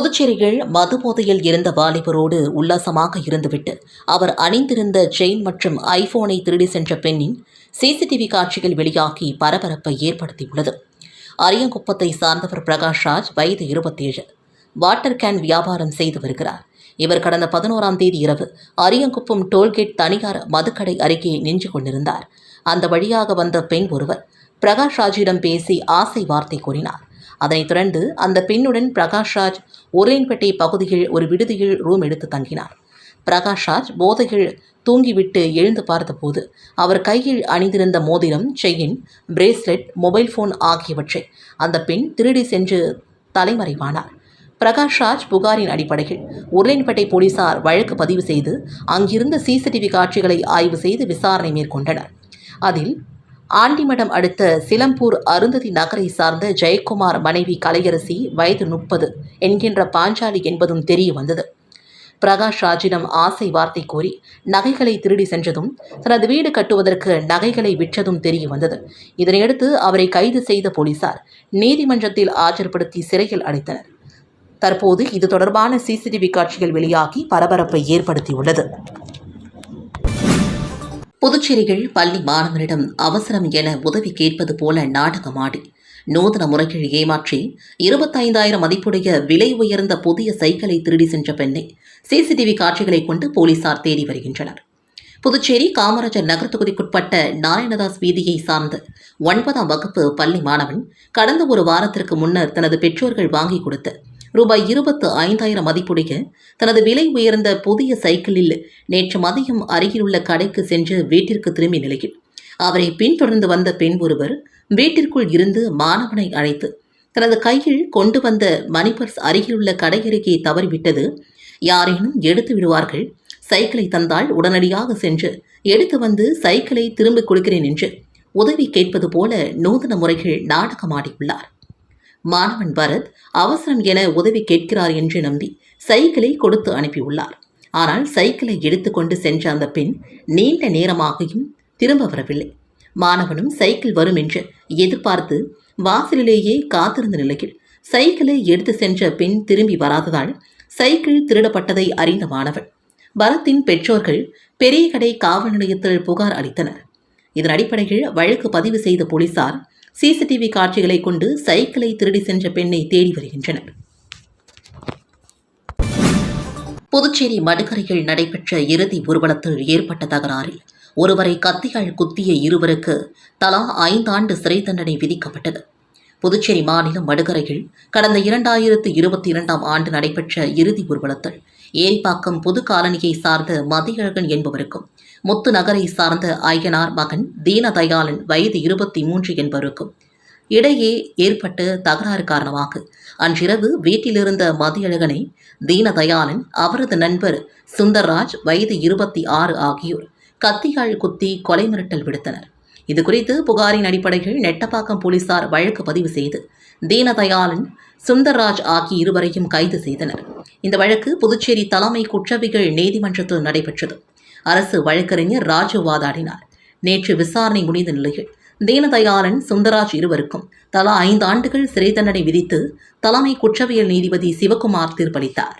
புதுச்சேரியில் மது போதையில் இருந்த வாலிபரோடு உல்லாசமாக இருந்துவிட்டு அவர் அணிந்திருந்த செயின் மற்றும் ஐபோனை திருடி சென்ற பெண்ணின் சிசிடிவி காட்சிகள் வெளியாகி பரபரப்பை ஏற்படுத்தியுள்ளது. அரியங்குப்பத்தை சார்ந்தவர் பிரகாஷ் ராஜ் வயது இருபத்தேழு. வாட்டர் கேன் வியாபாரம் செய்து வருகிறார். இவர் கடந்த பதினோராம் தேதி இரவு அரியங்குப்பம் டோல்கேட் தனியார் மதுக்கடை அருகே நின்று கொண்டிருந்தார். அந்த வழியாக வந்த பெண் ஒருவர் பிரகாஷ் ராஜிடம் பேசி ஆசை வார்த்தை கூறினார். அதனைத் தொடர்ந்து அந்த பெண்ணுடன் பிரகாஷ் ராஜ் பகுதியில் ஒரு விடுதியில் ரூம் எடுத்து தங்கினார். பிரகாஷ் ராஜ் போதையில் தூங்கிவிட்டு எழுந்து பார்த்தபோது அவர் கையில் அணிந்திருந்த மோதிரம் செயின் பிரேஸ்லெட் மொபைல் ஃபோன் ஆகியவற்றை அந்த பெண் திருடி சென்று தலைமறைவானார். பிரகாஷ் ராஜ் புகாரின் அடிப்படையில் உருளைன்பேட்டை போலீசார் வழக்கு பதிவு செய்து அங்கிருந்த சிசிடிவி காட்சிகளை ஆய்வு செய்து விசாரணை மேற்கொண்டனர். அதில் ஆண்டிமடம் அடுத்த சிலம்பூர் அருந்ததி நகரை சார்ந்த ஜெயக்குமார் மனைவி கலையரசி வயது முப்பது என்கின்ற பாஞ்சாலி என்பதும் தெரிய வந்தது. பிரகாஷ் ராஜிடம் ஆசை வார்த்தை கூறி நகைகளை திருடி சென்றதும் தனது வீடு கட்டுவதற்கு நகைகளை விற்றதும் தெரிய வந்தது. இதனையடுத்து அவரை கைது செய்த போலீசார் நீதிமன்றத்தில் ஆஜர்படுத்தி சிறையில் அடைத்தனர். தற்போது இது தொடர்பான சிசிடிவி காட்சிகள் வெளியாகி பரபரப்பை ஏற்படுத்தியுள்ளது. புதுச்சேரியில் பள்ளி மாணவரிடம் அவசரம் என உதவி கேட்பது போல நாடகமாடி. நூதன முறைகள் ஏமாற்றி இருபத்தைந்தாயிரம் மதிப்புடைய விலை உயர்ந்த புதிய சைக்கிளை திருடி சென்ற பெண்ணை சிசிடிவி காட்சிகளை கொண்டு போலீசார் தேடி வருகின்றனர். புதுச்சேரி காமராஜர் நகர் தொகுதிக்குட்பட்ட நாராயணதாஸ் வீதியை சார்ந்த ஒன்பதாம் வகுப்பு பள்ளி மாணவன் கடந்த ஒரு வாரத்திற்கு முன்னர் தனது பெற்றோர்கள் வாங்கி கொடுத்த ரூபாய் இருபத்து ஐந்தாயிரம் மதிப்புடைய தனது விலை உயர்ந்த புதிய சைக்கிளில் நேற்று மதியம் அருகிலுள்ள கடைக்கு சென்று வீட்டிற்கு திரும்பிய நிலையில். அவரை பின்தொடர்ந்து வந்த பெண் ஒருவர் வீட்டிற்குள் இருந்து மாணவனை அழைத்து தனது கையில் கொண்டு வந்த மணிபர்ஸ் அருகிலுள்ள கடையருகே தவறிவிட்டது. யாரேனும் எடுத்து விடுவார்கள். சைக்கிளை தந்தால் உடனடியாக சென்று எடுத்து வந்து சைக்கிளை திரும்ப கொடுக்கிறேன் என்று உதவி கேட்பது போல நூதன முறைகள் நாடகமாடியுள்ளார். மாணவன் பரத் அவசரம் என உதவி கேட்கிறார் என்று நம்பி சைக்கிளை கொடுத்து அனுப்பியுள்ளார். ஆனால் சைக்கிளை எடுத்துக்கொண்டு சென்ற அந்த பெண் நீண்ட நேரமாகியும் திரும்ப வரவில்லை. மாணவனும் சைக்கிள் வரும் என்று எதிர்பார்த்து வாசலிலேயே காத்திருந்த நிலையில் சைக்கிளை எடுத்து சென்ற பெண் திரும்பி வராததால் சைக்கிள் திருடப்பட்டதை அறிந்த மாணவன் பரத்தின் பெற்றோர்கள் பெரிய கடை காவல் நிலையத்தில் புகார் அளித்தனர். இதன் அடிப்படையில் வழக்கு பதிவு செய்த போலீசார் சிசிடிவி காட்சிகளை கொண்டு சைக்கிளை திருடி சென்ற பெண்ணை தேடி வருகின்றனர். புதுச்சேரி மடுக்கரையில் நடைபெற்ற இறுதி ஊர்வலத்தில் ஏற்பட்ட தகராறில் ஒருவரை கத்தியால் குத்திய இருவருக்கு தலா ஐந்தாண்டு சிறை தண்டனை விதிக்கப்பட்டது. புதுச்சேரி மாநிலம் மடுகரையில் கடந்த இரண்டாயிரத்து இருபத்தி இரண்டாம் ஆண்டு நடைபெற்ற இறுதி ஊர்வலத்தில் ஏரிப்பாக்கம் புது காலனியை சார்ந்த மதியழகன் என்பவருக்கும் முத்து நகரை சார்ந்த ஐயனார் மகன் தீனதயாளன் வயது இருபத்தி மூன்று என்பவருக்கும் இடையே ஏற்பட்ட தகராறு காரணமாக அன்றிரவு வீட்டிலிருந்த மதியழகனை தீனதயாளன் அவரது நண்பர் சுந்தர்ராஜ் வயது இருபத்தி ஆறு ஆகியோர் கத்தியால் குத்தி கொலை மிரட்டல் விடுத்தனர். இதுகுறித்து புகாரின் அடிப்படையில் நெட்டப்பாக்கம் போலீசார் வழக்கு பதிவு செய்து தீனதயாளன் சுந்தர்ராஜ் ஆகிய இருவரையும் கைது செய்தனர். இந்த வழக்கு புதுச்சேரி தலைமை குற்றவியல் நீதிமன்றத்தில் நடைபெற்றது. அரசு வழக்கறிஞர் ராஜு வாதாடினார். நேற்று விசாரணை முடிந்த நிலையில் தீனதயாளன் சுந்தராஜ் இருவருக்கும் தலா ஐந்து ஆண்டுகள் சிறை தண்டனை விதித்து தலைமை குற்றவியல் நீதிபதி சிவகுமார் தீர்ப்பளித்தார்.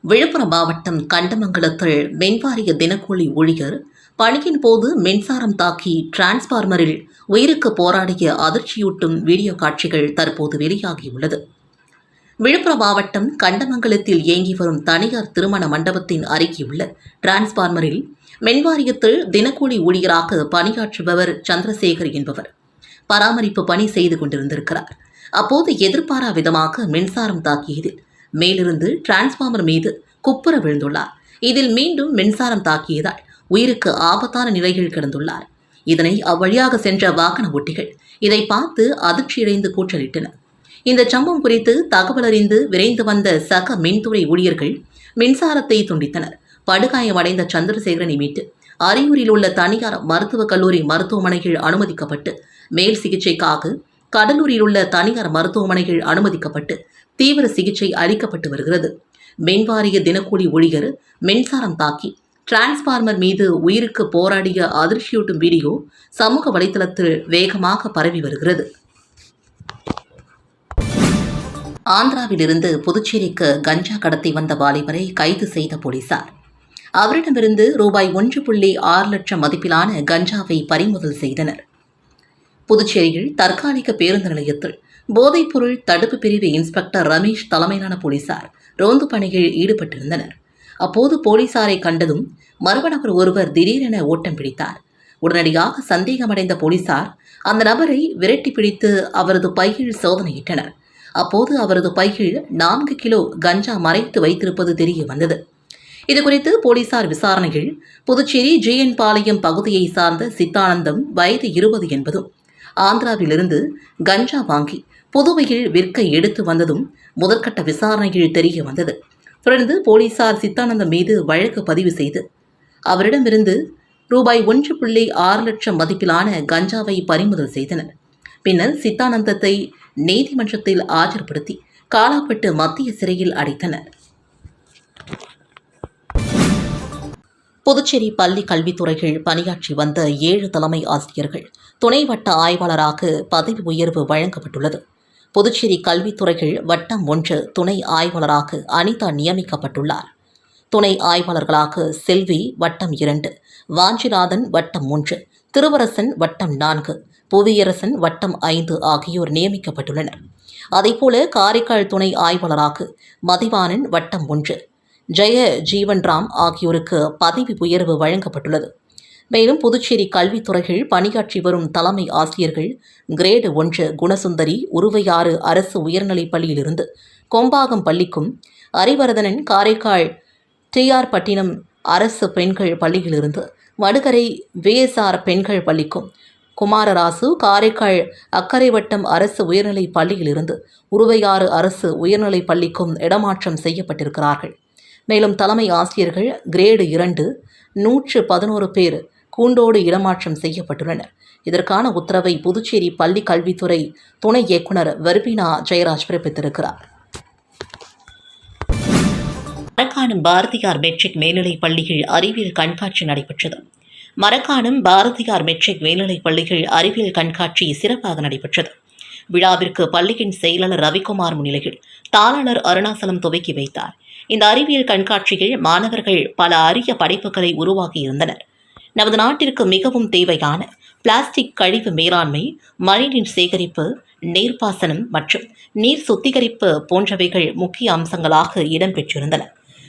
விழுப்புரம் மாவட்டம் கண்டமங்கலத்தில் மின்வாரிய தினக்கூலி ஊழியர் பணியின் போது மின்சாரம் தாக்கி டிரான்ஸ்பார்மரில் உயிருக்கு போராடிய அதிர்ச்சியூட்டும் வீடியோ காட்சிகள் தற்போது வெளியாகியுள்ளது. விழுப்புரம் மாவட்டம் கண்டமங்கலத்தில் இயங்கி வரும் தனியார் திருமண மண்டபத்தின் அருகேயுள்ள டிரான்ஸ்பார்மரில் மின்வாரியத்தில் தினக்கூலி ஊழியராக பணியாற்றுபவர் சந்திரசேகர் என்பவர் பராமரிப்பு பணி செய்து கொண்டிருந்திருக்கிறார். அப்போது எதிர்பாரா விதமாக மின்சாரம் தாக்கியதில் மேலிருந்து டிரான்ஸ்பார்மர் மீது குப்புற விழுந்துள்ளார். இதில் மீண்டும் மின்சாரம் தாக்கியதால் உயிருக்கு ஆபத்தான நிலையில் கிடந்துள்ளார். இதனை அவ்வழியாக சென்ற வாகன ஓட்டிகள் இதை பார்த்து அதிர்ச்சியடைந்து கூச்சலிட்டனர். இந்த சம்பவம் குறித்து தகவல் அறிந்து விரைந்து வந்த சக மின்துறை ஊழியர்கள் மின்சாரத்தை துண்டித்தனர். படுகாயமடைந்த சந்திரசேகரனை மீட்டு அரியூரில் உள்ள தனியார் மருத்துவக் கல்லூரி மருத்துவமனையில் அனுமதிக்கப்பட்டு மேல் சிகிச்சைக்காக கடலூரில் உள்ள தனியார் மருத்துவமனையில் அனுமதிக்கப்பட்டு தீவிர சிகிச்சை அளிக்கப்பட்டு வருகிறது. மின்வாரிய தினக்கூலி ஊழியர் மின்சாரம் தாக்கி டிரான்ஸ்பார்மர் மீது உயிருக்கு போராடிய அதிர்ச்சியூட்டும் வீடியோ சமூக வலைதளத்தில் வேகமாக பரவி வருகிறது. ஆந்திராவிலிருந்து புதுச்சேரிக்கு கஞ்சா கடத்தி வந்த வாலிபரை கைது செய்த போலீசார். அவரிடமிருந்து ரூபாய் ஒன்று புள்ளி ஆறு லட்சம் மதிப்பிலான கஞ்சாவை பறிமுதல் செய்தனர். புதுச்சேரியில் தற்காலிக பேருந்து நிலையத்தில் போதைப்பொருள் தடுப்பு பிரிவு இன்ஸ்பெக்டர் ரமேஷ் தலைமையிலான போலீசார் ரோந்து பணியில் ஈடுபட்டிருந்தனர். அப்போது போலீசாரை கண்டதும் மர்ம நபர் ஒருவர் திடீரென ஓட்டம் பிடித்தார். உடனடியாக சந்தேகமடைந்த போலீசார் அந்த நபரை விரட்டி பிடித்து அவரது பையில் சோதனையிட்டனர். அப்போது அவரது பையில் நான்கு கிலோ கஞ்சா மறைத்து வைத்திருப்பது தெரிய வந்தது. இதுகுறித்து போலீசார் விசாரணையில் புதுச்சேரி ஜிஎன் பாளையம் பகுதியை சார்ந்த சித்தானந்தம் வயது இருபது என்பதும் ஆந்திராவிலிருந்து கஞ்சா வாங்கி புதுவையில் விற்க எடுத்து வந்ததும் முதற்கட்ட விசாரணையில் தெரிய வந்தது. தொடர்ந்து போலீசார் சித்தானந்தம் மீது வழக்கு பதிவு செய்து அவரிடமிருந்து ரூபாய் ஒன்று புள்ளி ஆறு லட்சம் மதிப்பிலான கஞ்சாவை பறிமுதல் செய்தனர். பின்னர் சித்தானந்தத்தை நீதிமன்றத்தில் ஆஜர்படுத்தி காலாப்பட்டு மத்திய சிறையில் அடைத்தனர். புதுச்சேரி பள்ளி கல்வித்துறையில் பணியாற்றி வந்த ஏழு தலைமை ஆசிரியர்கள் துணை வட்ட ஆய்வாளராக பதவி உயர்வு வழங்கப்பட்டுள்ளது. புதுச்சேரி கல்வித்துறையில் வட்டம் ஒன்று துணை ஆய்வாளராக அனிதா நியமிக்கப்பட்டுள்ளார். துணை ஆய்வாளர்களாக செல்வி வட்டம் இரண்டு வாஞ்சிநாதன் வட்டம் மூன்று திருவரசன் வட்டம் நான்கு புவியரசன் வட்டம் ஐந்து ஆகியோர் நியமிக்கப்பட்டுள்ளனர். அதேபோல காரைக்கால் துணை ஆய்வாளராக மதிவானன் வட்டம் ஒன்று ஜெய ஜீவன்ராம் ஆகியோருக்கு பதவி உயர்வு வழங்கப்பட்டுள்ளது. மேலும் புதுச்சேரி கல்வித்துறையில் பணியாற்றி வரும் தலைமை ஆசிரியர்கள் கிரேடு ஒன்று குணசுந்தரி உருவையாறு அரசு உயர்நிலைப் பள்ளியிலிருந்து கொம்பாகம் பள்ளிக்கும் அரிவரதனன் காரைக்கால் டிஆர் பட்டினம் அரசு பெண்கள் பள்ளியிலிருந்து வடுகரை விஎஸ்ஆர் பெண்கள் பள்ளிக்கும் குமாரராசு காரைக்கால் அக்கரைவட்டம் அரசு உயர்நிலைப் பள்ளியிலிருந்து உருவையாறு அரசு உயர்நிலைப் பள்ளிக்கும் இடமாற்றம் செய்யப்பட்டிருக்கிறார்கள். மேலும் தலைமை ஆசிரியர்கள் கிரேடு இரண்டு நூற்று பதினோரு பேர் கூண்டோடு இடமாற்றம் செய்யப்பட்டுள்ளனர். இதற்கான உத்தரவை புதுச்சேரி பள்ளி கல்வித்துறை துணை இயக்குனர் வெர்பினா ஜெயராஜ் பிறப்பித்திருக்கிறார். மரக்காணம் பாரதியார் மெட்ரிக் மேல்நிலைப் பள்ளியில் அறிவியல் கண்காட்சி நடைபெற்றது. மரக்காணம் பாரதியார் மெட்ரிக் மேல்நிலைப் பள்ளியில் அறிவியல் கண்காட்சி சிறப்பாக நடைபெற்றது. விழாவிற்கு பள்ளியின் செயலாளர் ரவிக்குமார் முன்னிலையில் தாளர் அருணாசலம் துவக்கி வைத்தார். இந்த அறிவியல் கண்காட்சியில் மாணவர்கள் பல அரிய படைப்புகளை உருவாக்கியிருந்தனர் நமது நாட்டிற்கு மிகவும் தேவையான பிளாஸ்டிக் கழிவு மேலாண்மை மழைநீர் சேகரிப்பு நீர்ப்பாசனம் மற்றும் நீர் சுத்திகரிப்பு போன்றவைகள் முக்கிய அம்சங்களாக இடம்பெற்றிருந்தன.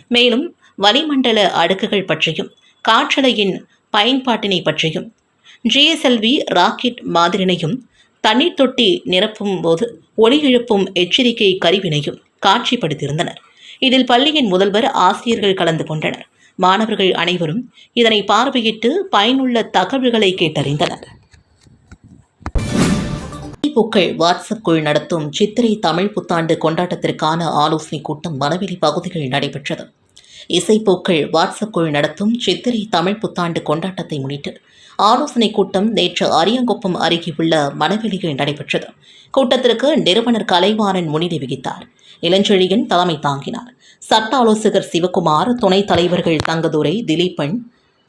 மேலும் வளிமண்டல அடுக்குகள் பற்றியும் காற்றலையின் பயன்பாட்டினை பற்றியும் ஜிஎஸ்எல்வி ராக்கெட் மாதிரினையும் தண்ணீர் தொட்டி நிரப்பும் போது ஒளி எழுப்பும் எச்சரிக்கை கருவினையும் காட்சிப்படுத்தியிருந்தனர். இதில் பள்ளியின் முதல்வர் ஆசிரியர்கள் கலந்து கொண்டனர். மாணவர்கள் அனைவரும் இதனை பார்வையிட்டு பயனுள்ள தகவல்களை கேட்டறிந்தனர். பூக்கள் வாட்ஸ்அப் குழு நடத்தும் சித்திரை தமிழ் புத்தாண்டு கொண்டாட்டத்திற்கான ஆலோசனை கூட்டம் மணவெளி பகுதிகளில் நடைபெற்றது. இசைப்போக்கள் வாட்ஸ்அப் குழு நடத்தும் சித்திரை தமிழ் புத்தாண்டு கொண்டாட்டத்தை முன்னிட்டு ஆலோசனை கூட்டம் நேற்று அரியங்குப்பம் அருகே உள்ள மணவெளியில் நடைபெற்றது. கூட்டத்திற்கு நிறுவனர் கலைவாணன் முன்னிலை வகித்தார். இளஞ்செழியன் தலைமை தாங்கினார். சட்ட ஆலோசகர் சிவகுமார் துணைத் தலைவர்கள் தங்கதுரை திலீபன்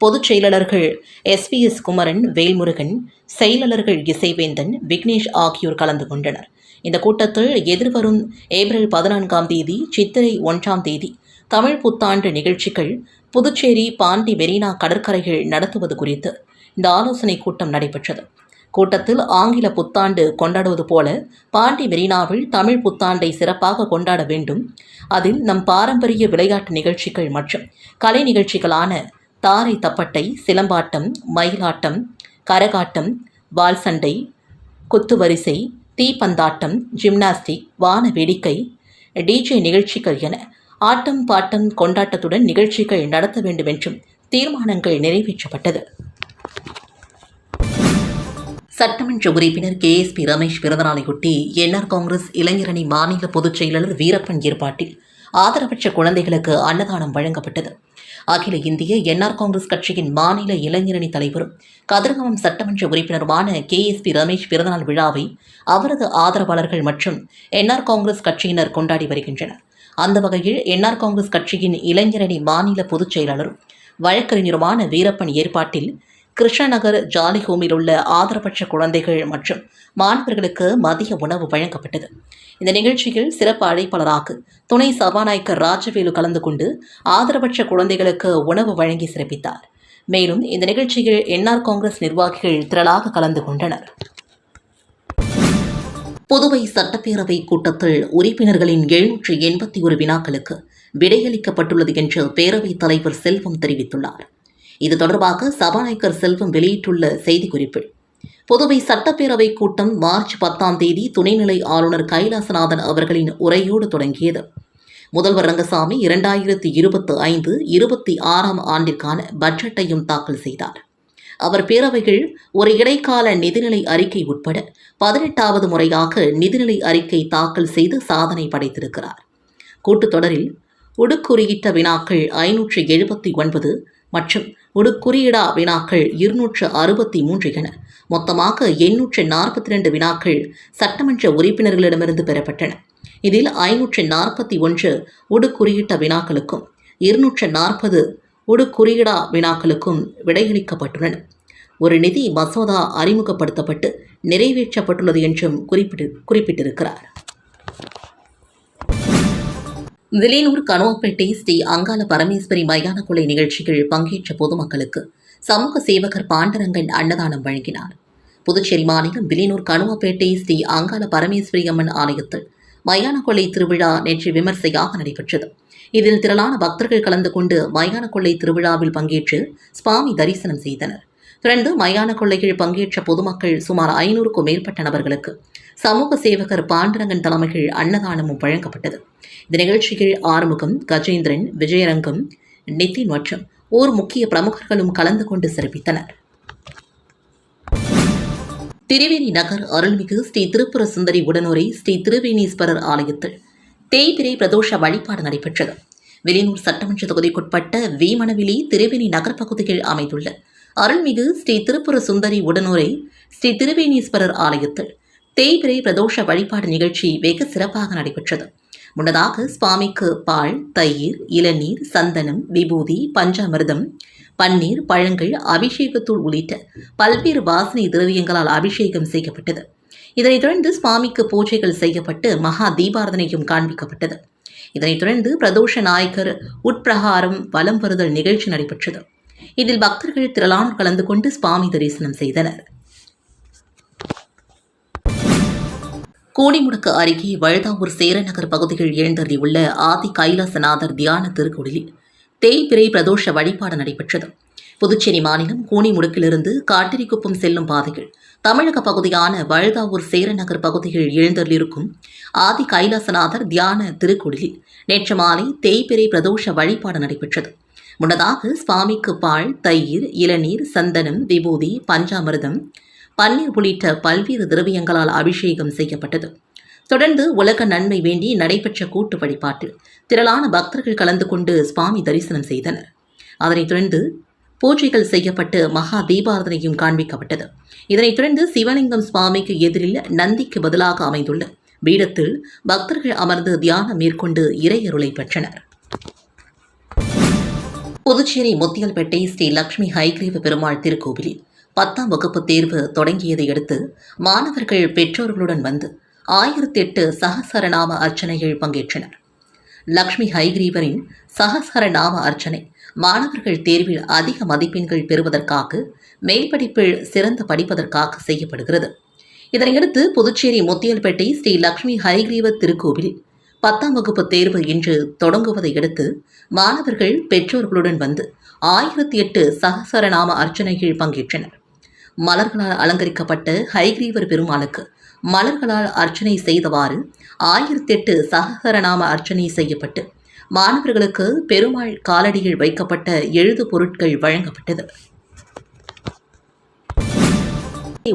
பொதுச் செயலாளர்கள் எஸ்பிஎஸ் குமரன் வேல்முருகன் செயலாளர்கள் இசைவேந்தன் விக்னேஷ் ஆகியோர் கலந்து கொண்டனர். இந்த கூட்டத்தில் எதிர்வரும் ஏப்ரல் பதினான்காம் தேதி சித்திரை ஒன்றாம் தேதி தமிழ் புத்தாண்டு நிகழ்ச்சிகள் புதுச்சேரி பாண்டி மெரினா கடற்கரைகள் நடத்துவது குறித்து இந்த ஆலோசனை கூட்டம் நடைபெற்றது. கூட்டத்தில் ஆங்கில புத்தாண்டு கொண்டாடுவது போல பாண்டி மெரினாவில் தமிழ் புத்தாண்டை சிறப்பாக கொண்டாட வேண்டும். அதில் நம் பாரம்பரிய விளையாட்டு நிகழ்ச்சிகள் மற்றும் கலை நிகழ்ச்சிகளான தாரை தப்பட்டை சிலம்பாட்டம் மயிலாட்டம் கரகாட்டம் வால் சண்டை குத்துவரிசை தீப்பந்தாட்டம் ஜிம்னாஸ்டிக் வான வேடிக்கை டிஜே நிகழ்ச்சிகள் என ஆட்டம் பாட்டம் கொண்டாட்டத்துடன் நிகழ்ச்சிகள் நடத்த வேண்டும் என்றும் தீர்மானங்கள் நிறைவேற்றப்பட்டது. சட்டமன்ற உறுப்பினர் கே. எஸ். பி. ரமேஷ் பிறந்தநாளையொட்டி என்ஆர் காங்கிரஸ் இளைஞரணி மாநில பொதுச் செயலாளர் வீரப்பன் ஏற்பாட்டில் ஆதரவற்ற குழந்தைகளுக்கு அன்னதானம் வழங்கப்பட்டது. அகில இந்திய என்ஆர் காங்கிரஸ் கட்சியின் மாநில இளைஞரணி தலைவரும் கதிரகமம் சட்டமன்ற உறுப்பினருமான கே. எஸ். பி. ரமேஷ் பிறந்தநாள் விழாவை அவரது ஆதரவாளர்கள் மற்றும் என்ஆர் காங்கிரஸ் கட்சியினர் கொண்டாடி வருகின்றனர். அந்த வகையில் என்ஆர் காங்கிரஸ் கட்சியின் இளைஞரணி மாநில பொதுச் செயலாளரும் வழக்கறிஞருமான வீரப்பன் ஏற்பாட்டில் கிருஷ்ணநகர் ஜாலிஹோமில் உள்ள ஆதரவற்ற குழந்தைகள் மற்றும் மாணவர்களுக்கு மதிய உணவு வழங்கப்பட்டது. இந்த நிகழ்ச்சியில் சிறப்பு அழைப்பாளராக துணை சபாநாயகர் ராஜவேலு கலந்து கொண்டு ஆதரவற்ற குழந்தைகளுக்கு உணவு வழங்கி சிறப்பித்தார். மேலும் இந்த நிகழ்ச்சியில் என்ஆர் காங்கிரஸ் நிர்வாகிகள் திரளாக கலந்து கொண்டனர். புதுவை சட்டப்பேரவை கூட்டத்தில் உறுப்பினர்களின் எழுநூற்று எண்பத்தி ஒரு வினாக்களுக்கு விடையளிக்கப்பட்டுள்ளது என்று பேரவைத் தலைவர் செல்வம் தெரிவித்துள்ளார். இது தொடர்பாக சபாநாயகர் செல்வம் வெளியிட்டுள்ள செய்திக்குறிப்பில் புதுவை சட்டப்பேரவை கூட்டம் மார்ச் பத்தாம் தேதி துணைநிலை ஆளுநர் கைலாசநாதன் அவர்களின் உரையோடு தொடங்கியது. முதல்வர் ரங்கசாமி இரண்டாயிரத்தி இருபத்தி ஐந்து இருபத்தி ஆறாம் ஆண்டிற்கான பட்ஜெட்டையும் தாக்கல் செய்தார். அவர் பேரவைகள் ஒரு இடைக்கால நிதிநிலை அறிக்கை உட்பட பதினெட்டாவது முறையாக நிதிநிலை அறிக்கை தாக்கல் செய்து சாதனை படைத்திருக்கிறார். கூட்டுத்தொடரில் உடுக்குறியிட்ட வினாக்கள் ஐநூற்று எழுபத்தி ஒன்பது மற்றும் உடுக்குறியிடா வினாக்கள் இருநூற்று அறுபத்தி மூன்று என மொத்தமாக எண்ணூற்று நாற்பத்தி ரெண்டு வினாக்கள் சட்டமன்ற உறுப்பினர்களிடமிருந்து பெறப்பட்டன. இதில் ஐநூற்று நாற்பத்தி ஒன்று உடுக்குறியிட்ட வினாக்களுக்கும் இருநூற்று நாற்பது உடுக்குறியிடா வினாக்களுக்கும் விடையளிக்கப்பட்டுள்ளன. ஒரு நிதி மசோதா அறிமுகப்படுத்தப்பட்டு நிறைவேற்றப்பட்டுள்ளது என்றும் குறிப்பிட்டு குறிப்பிட்டிருக்கிறார். விலையூர் கனோப்பேட்டை ஸ்ரீ அங்காள பரமேஸ்வரி மயான கொலை நிகழ்ச்சியில் பங்கேற்ற பொதுமக்களுக்கு சமூக சேவகர் பாண்டரங்கன் அன்னதானம் வழங்கினார். புதுச்சேரி மாநிலம் விலையூர் கனுவப்பேட்டை ஸ்ரீ அங்காள பரமேஸ்வரி அம்மன் ஆலயத்தில் மயான கொள்ளை திருவிழா நேற்று விமர்சையாக நடைபெற்றது. இதில் திரளான பக்தர்கள் கலந்து கொண்டு மயான கொள்ளை திருவிழாவில் பங்கேற்று சுவாமி தரிசனம் செய்தனர். தொடர்ந்து மயான கொள்ளையில் பங்கேற்ற பொதுமக்கள் சுமார் ஐநூறுக்கும் மேற்பட்ட நபர்களுக்கு சமூக சேவகர் பாண்டரங்கன் தலைமையில் அன்னதானமும் வழங்கப்பட்டது. இந்த நிகழ்ச்சியில் ஆறுமுகம் கஜேந்திரன் விஜயரங்கம் நிதின் மற்றும் ஓர் முக்கிய பிரமுகர்களும் கலந்து கொண்டு சிறப்பித்தனர். திருவேணி நகர் அருள்மிகு ஸ்ரீ திருப்புர சுந்தரி உடனுரை ஸ்ரீ திருவேணீஸ்வரர் ஆலயத்தில் தேய்பிரை பிரதோஷ வழிபாடு நடைபெற்றது. வெளியூர் சட்டமன்ற தொகுதிக்குட்பட்ட வீமணவிலி திருவேணி நகர் பகுதியில் அமைந்துள்ள அருள்மிகு ஸ்ரீ திருப்புர சுந்தரி உடனுரை ஸ்ரீ திருவேணீஸ்வரர் ஆலயத்தில் தேய்பிரை பிரதோஷ வழிபாடு நிகழ்ச்சி வெகு சிறப்பாக நடைபெற்றது. முன்னதாக சுவாமிக்கு பால் தயிர் இளநீர் சந்தனம் விபூதி பஞ்சாமிர்தம் பன்னீர் பழங்கள் அபிஷேகத்தூள் உள்ளிட்ட பல்வேறு வாசனை திரவியங்களால் அபிஷேகம் செய்யப்பட்டது. இதனைத் தொடர்ந்து சுவாமிக்கு பூஜைகள் செய்யப்பட்டு மகா தீபாரதனையும் காண்பிக்கப்பட்டது. இதனைத் தொடர்ந்து பிரதோஷ நாயக்கர் உட்பிரகாரம் வலம் வருதல் நிகழ்ச்சி நடைபெற்றது. இதில் பக்தர்கள் திரளானோர் கலந்து கொண்டு சுவாமி தரிசனம் செய்தனர். கோடிமுடக்கு அருகே வழுதாவூர் சேரநகர் பகுதியில் எழுந்தருளியுள்ள ஆதி கைலாசநாதர் தியான திருக்கோயிலில் தேய்பிரை பிரதோஷ வழிபாடு நடைபெற்றது. புதுச்சேரி மாநிலம் கூனிமுடுக்கிலிருந்து காட்டிரிக்குப்பம் செல்லும் பாதையில் தமிழக பகுதியான வழுதாவூர் சேரநகர் பகுதியில் எழுந்தருளிருக்கும் ஆதி கைலாசநாதர் தியான திருக்குடிலில் நேற்று மாலை தேய்பிரை பிரதோஷ வழிபாடு நடைபெற்றது. முன்னதாக சுவாமிக்கு பால் தயிர் இளநீர் சந்தனம் விபூதி பஞ்சாமிர்தம் பன்னீர் உள்ளிட்ட பல்வேறு திரவியங்களால் அபிஷேகம் செய்யப்பட்டது. தொடர்ந்து உலக நன்மை வேண்டி நடைபெற்ற கூட்டு வழிபாட்டில் திரளான பக்தர்கள் கலந்து கொண்டு சுவாமி தரிசனம் செய்தனர். அதனைத் தொடர்ந்து பூஜைகள் செய்யப்பட்டு மகா தீபாரதனையும் காண்பிக்கப்பட்டது. இதனைத் தொடர்ந்து சிவலிங்கம் சுவாமிக்கு எதிரில் நந்திக்கு பதிலாக அமைந்துள்ள பீடத்தில் பக்தர்கள் அமர்ந்து தியானம் மேற்கொண்டு இறையருளை பெற்றனர். புதுச்சேரி முத்தியல்பேட்டை ஸ்ரீ லட்சுமி ஹைகிரீவ பெருமாள் திருக்கோவிலில் பத்தாம் வகுப்பு தேர்வு தொடங்கியதை அடுத்து மாணவர்கள் பெற்றோர்களுடன் வந்து ஆயிரத்தி எட்டு சகசரநாம அர்ச்சனைகள் பங்கேற்றனர். லக்ஷ்மி ஹைகிரீவரின் சகசரநாம அர்ச்சனை மாணவர்கள் தேர்வில் அதிக மதிப்பெண்கள் பெறுவதற்காக மேல்படிப்பில் சிறந்த படிப்பதற்காக செய்யப்படுகிறது. இதனையடுத்து புதுச்சேரி முத்தியல்பேட்டை ஸ்ரீ லக்ஷ்மி ஹைகிரீவ திருக்கோவிலில் பத்தாம் வகுப்பு தேர்வு இன்று தொடங்குவதை அடுத்து மாணவர்கள் பெற்றோர்களுடன் வந்து ஆயிரத்தி எட்டு சகசரநாம அர்ச்சனைகள் பங்கேற்றனர். மலர்களால் அலங்கரிக்கப்பட்ட ஹைகிரீவர் பெருமாளுக்கு. மலர்களால் அர்ச்சனை செய்தவாறு ஆயிரத்தி எட்டு சகசரநாம அர்ச்சனை செய்யப்பட்டு மாணவர்களுக்கு பெருமாள் காலடியில் வைக்கப்பட்ட எழுது பொருட்கள் வழங்கப்பட்டது.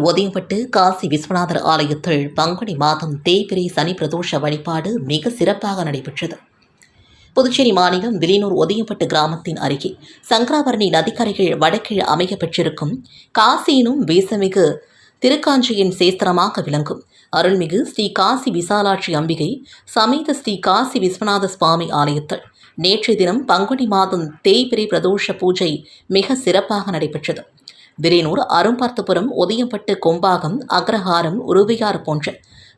ஒதியப்பட்டு காசி விஸ்வநாதர் ஆலயத்தில் பங்குனி மாதம் தேய்பிரை சனி பிரதோஷ வழிபாடு மிக சிறப்பாக நடைபெற்றது. புதுச்சேரி மாநிலம் விலினூர் ஒதியப்பட்டு கிராமத்தின் அருகே சங்கராபரணி நதிக்கரைகள் வடக்கில் அமைய பெற்றிருக்கும் காசியினும் வீசமிகு திருக்காஞ்சியின் சேஸ்திரமாக விளங்கும். அருள்மிகு ஸ்ரீ காசி விசாலாட்சி அம்பிகை சமேத ஸ்ரீ காசி விஸ்வநாத சுவாமி ஆலயத்தில் நேற்றைய தினம் பங்குனி மாதம் தேய்பிரை பிரதோஷ பூஜை மிக சிறப்பாக நடைபெற்றது. விரைனூர் அரும்பார்த்தபுரம் ஒதியம்பட்டு கொம்பாகம் அக்ரஹாரம் உருவையார் போன்ற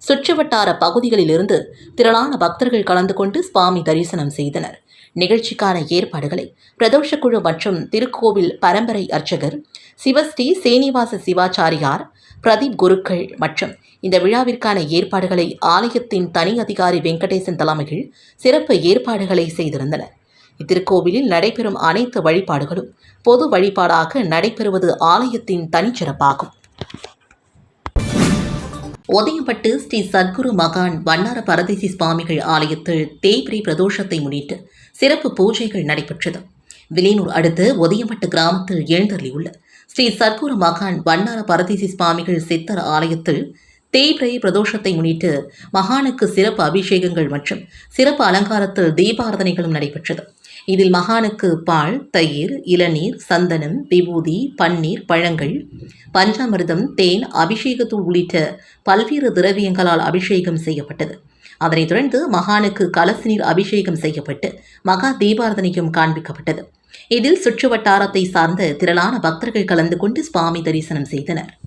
சுற்றுவட்டார பகுதிகளிலிருந்து திரளான பக்தர்கள் கலந்து கொண்டு சுவாமி தரிசனம் செய்தனர். நிகழ்ச்சிக்கான ஏற்பாடுகளை பிரதோஷ குழு மற்றும் திருக்கோவில் பரம்பரை அர்ச்சகர் சிவஸ்ரீ சீனிவாச சிவாச்சாரியார் பிரதீப் குருக்கள் மற்றும் இந்த விழாவிற்கான ஏற்பாடுகளை ஆலயத்தின் தனி அதிகாரி வெங்கடேசன் தலைமையில் சிறப்பு ஏற்பாடுகளை செய்திருந்தனர். இத்திருக்கோவிலில் நடைபெறும் அனைத்து வழிபாடுகளும் பொது வழிபாடாக நடைபெறுவது ஆலயத்தின் தனிச்சிறப்பாகும். உதயப்பட்டு ஸ்ரீ சத்குரு மகான் வண்ணார பரதேசி சுவாமிகள் ஆலயத்தில் தேய்பிரி பிரதோஷத்தை முன்னிட்டு சிறப்பு பூஜைகள் நடைபெற்றது. விலையூர் அடுத்து உதயப்பட்டு கிராமத்தில் எழுந்தருளியுள்ள ஸ்ரீ சத்குரு மகான் வண்ணார பரதேசி சுவாமிகள் சித்தர் ஆலயத்தில் தேய்பிரை பிரதோஷத்தை முன்னிட்டு மகானுக்கு சிறப்பு அபிஷேகங்கள் மற்றும் சிறப்பு அலங்காரத்தில் தீபாரதனைகளும் நடைபெற்றது. இதில் மகானுக்கு பால் தயிர் இளநீர் சந்தனம் விபூதி பன்னீர் பழங்கள் பஞ்சாமிர்தம் தேன் அபிஷேகத்தூள் உள்ளிட்ட பல்வேறு திரவியங்களால் அபிஷேகம் செய்யப்பட்டது. அதனைத் தொடர்ந்து மகானுக்கு கலசு நீர் அபிஷேகம் செய்யப்பட்டு மகா தீபாரதனையும் காண்பிக்கப்பட்டது. இதில் சுற்றுவட்டாரத்தை சார்ந்த திரளான பக்தர்கள் கலந்து கொண்டு சுவாமி தரிசனம் செய்தனர்.